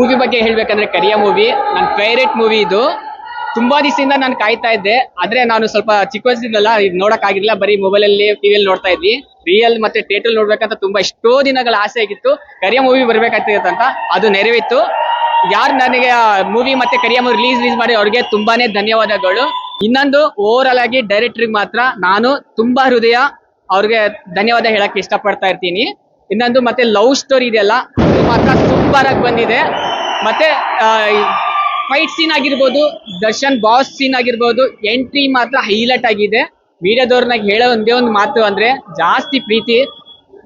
Movie ಬಗ್ಗೆ ಹೇಳ್ಬೇಕಂದ್ರೆ Kariya movie ನನ್ನ ಫೇವ್ರೆಟ್ ಮೂವಿ ಇದು. ತುಂಬಾ ದಿವಸದಿಂದ ನಾನು ಕಾಯ್ತಾ ಇದ್ದೆ. ಆದ್ರೆ ನಾನು ಸ್ವಲ್ಪ ಚಿಕ್ಕ ವಯಸ್ಸಿದ್ದಲ್ಲ ಇದು ನೋಡಕ್ ಆಗಿರ್ಲಿಲ್ಲ. ಬರೀ ಮೊಬೈಲ್ ಅಲ್ಲಿ ಟಿವಿಯಲ್ಲಿ ನೋಡ್ತಾ ಇದ್ವಿ. ರಿಯಲ್ ಮತ್ತೆ ಥಿಯೇಟರ್ ನೋಡ್ಬೇಕಂತ ತುಂಬಾ ಎಷ್ಟೋ ದಿನಗಳ ಆಸೆ ಆಗಿತ್ತು. ಕರಿಯ ಮೂವಿ ಬರ್ಬೇಕಾಗ್ತಿರತ್ತಂತ ಅಂತ ಅದು ನೆರವೇರಿತು. ಯಾರು ನನಗೆ ಮೂವಿ ಮತ್ತೆ ಕರಿಯ ಮೂವಿ ರಿಲೀಸ್ ರಿಲೀಸ್ ಮಾಡಿ ಅವ್ರಿಗೆ ತುಂಬಾನೇ ಧನ್ಯವಾದಗಳು. ಇನ್ನೊಂದು ಓವರ್ ಆಗಿ ಡೈರೆಕ್ಟರ್ ಮಾತ್ರ ನಾನು ತುಂಬಾ ಹೃದಯ ಅವ್ರಿಗೆ ಧನ್ಯವಾದ ಹೇಳಕ್ ಇಷ್ಟಪಡ್ತಾ ಇರ್ತೀನಿ. ಇನ್ನೊಂದು ಮತ್ತೆ ಲವ್ ಸ್ಟೋರಿ ಇದೆಯಲ್ಲ ಮಾತ್ರ ಆಗಿ ಬಂದಿದೆ. ಮತ್ತೆ ಫೈಟ್ ಸೀನ್ ಆಗಿರ್ಬೋದು, ದರ್ಶನ್ ಬಾಸ್ ಸೀನ್ ಆಗಿರ್ಬೋದು ಎಂಟ್ರಿ ಮಾತ್ರ ಹೈಲೈಟ್ ಆಗಿದೆ. ಮೀಡಿಯಾದವ್ರನ್ನ ಹೇಳೋ ಒಂದೇ ಒಂದು ಮಾತು ಅಂದ್ರೆ, ಜಾಸ್ತಿ ಪ್ರೀತಿ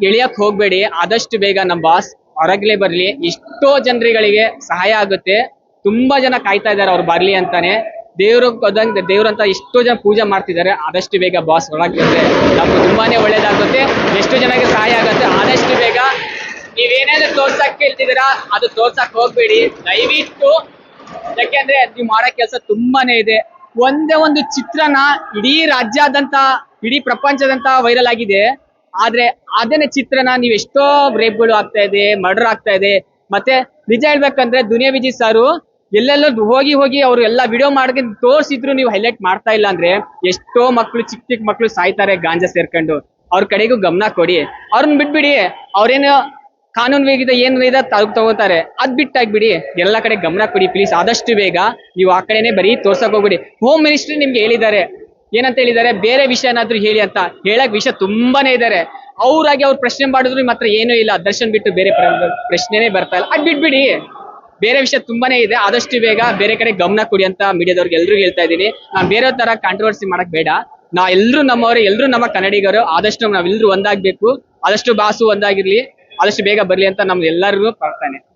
ಎಳಿಯಕ್ ಹೋಗ್ಬೇಡಿ. ಆದಷ್ಟು ಬೇಗ ನಮ್ಮ ಬಾಸ್ ಹೊರಗಲೇ ಬರಲಿ. ಎಷ್ಟೋ ಜನರುಗಳಿಗೆ ಸಹಾಯ ಆಗುತ್ತೆ. ತುಂಬಾ ಜನ ಕಾಯ್ತಾ ಇದ್ದಾರೆ ಅವ್ರು ಬರಲಿ ಅಂತಾನೆ. ದೇವ್ರು ಕೊದಂಗ್, ದೇವ್ರಂತ ಎಷ್ಟೋ ಜನ ಪೂಜೆ ಮಾಡ್ತಿದ್ದಾರೆ. ಆದಷ್ಟು ಬೇಗ ಬಾಸ್ ಹೊರಗೆ ಬಂದ್ರೆ, ನಮ್ಗೆ ತುಂಬಾನೇ ಒಳ್ಳೇದಾಗುತ್ತೆ. ಎಷ್ಟು ಜನಕ್ಕೆ ಸಹಾಯ ಆಗುತ್ತೆ. ಆದಷ್ಟು ನೀವೇನೇನು ತೋರ್ಸಕ್ ಕೇಳ್ತಿದ್ದೀರಾ? ಅದು ತೋರ್ಸಕ್ ಹೋಗ್ಬೇಡಿ. ದಯವಿಟ್ಟು. ಯಾಕೆಂದ್ರೆ ನೀವು ಮಾಡೋ ಕೆಲಸ ತುಂಬಾನೇ ಇದೆ. ಒಂದೇ ಒಂದು ಚಿತ್ರನ ಇಡೀ ರಾಜ್ಯದಂತ ಇಡೀ ಪ್ರಪಂಚದಂತ ವೈರಲ್ ಆಗಿದೆ. ಆದ್ರೆ ಅದನ್ನೇ ಚಿತ್ರನ ನೀವು ಎಷ್ಟೋ ರೇಪ್ಗಳು ಆಗ್ತಾ ಇದೆ ಮರ್ಡರ್ ಆಗ್ತಾ ಇದೆ. ಮತ್ತೆ ನಿಜ ಹೇಳ್ಬೇಕಂದ್ರೆ ದುನಿಯಾ ವಿಜಯ್ ಸಾರು ಎಲ್ಲೆಲ್ಲೋ ಹೋಗಿ ಹೋಗಿ ಅವರು ಎಲ್ಲ ವಿಡಿಯೋ ಮಾಡ್ಕೊಂಡು ತೋರ್ಸಿದ್ರು ನೀವು ಹೈಲೈಟ್ ಮಾಡ್ತಾ ಇಲ್ಲ ಅಂದ್ರೆ ಎಷ್ಟೋ ಮಕ್ಳು ಚಿಕ್ಕ ಚಿಕ್ಕ ಮಕ್ಳು ಸಾಯ್ತಾರೆ, ಗಾಂಜಾ ಸೇರ್ಕೊಂಡು. ಅವ್ರ ಕಡೆಗೂ ಗಮನ ಕೊಡಿ. ಅವ್ರನ್ನ ಬಿಟ್ಬಿಡಿ. ಅವ್ರೇನು ಕಾನೂನು ವಿರುದ್ಧ ಏನು ಇದೆ ತಗ್ ತಗೋತಾರೆ, ಅದ್ ಬಿಟ್ಟಾಗ್ಬಿಡಿ. ಎಲ್ಲ ಕಡೆ ಗಮನ ಕೊಡಿ ಪ್ಲೀಸ್ ಆದಷ್ಟು ಬೇಗ ನೀವು ಆ ಕಡೆನೆ ಬರೀ ತೋರ್ಸಕ್ ಹೋಗ್ಬಿಡಿ. ಹೋಮ್ ಮಿನಿಸ್ಟ್ರಿ ನಿಮ್ಗೆ ಹೇಳಿದ್ದಾರೆ. ಏನಂತ ಹೇಳಿದ್ದಾರೆ? ಬೇರೆ ವಿಷಯ ಏನಾದ್ರು ಹೇಳಿ ಅಂತ. ಹೇಳಕ್ ವಿಷಯ ತುಂಬಾನೇ ಇದಾರೆ. ಅವ್ರಾಗಿ ಅವ್ರು ಪ್ರಶ್ನೆ ಮಾಡಿದ್ರು ಮಾತ್ರ ಏನೂ ಇಲ್ಲ. ದರ್ಶನ್ ಬಿಟ್ಟು ಬೇರೆ ಪ್ರಶ್ನೆನೇ ಬರ್ತಾ ಇಲ್ಲ. ಅದ್ ಬಿಟ್ಬಿಡಿ. ಬೇರೆ ವಿಷಯ ತುಂಬಾನೇ ಇದೆ. ಆದಷ್ಟು ಬೇಗ ಬೇರೆ ಕಡೆ ಗಮನ ಕೊಡಿ ಅಂತ ಮೀಡಿಯಾದವ್ರಿಗೆ ಎಲ್ರು ಹೇಳ್ತಾ ಇದ್ದೀನಿ. ನಾನು ಬೇರೆ ತರ ಕಾಂಟ್ರವರ್ಸಿ ಮಾಡಕ್ ಬೇಡ. ನಾ ಎಲ್ರು ನಮ್ಮವರು, ಎಲ್ರು ನಮ್ಮ ಕನ್ನಡಿಗರು. ಆದಷ್ಟು ನಾವೆಲ್ಲರೂ ಒಂದಾಗ್ಬೇಕು. ಆದಷ್ಟು ಬಾಸು ಒಂದಾಗಿರ್ಲಿ. ಆದಷ್ಟು ಬೇಗ ಬರ್ಲಿ ಅಂತ ನಮ್ದು ಎಲ್ಲರಿಗೂ ಪ್ರಾರ್ಥನೆ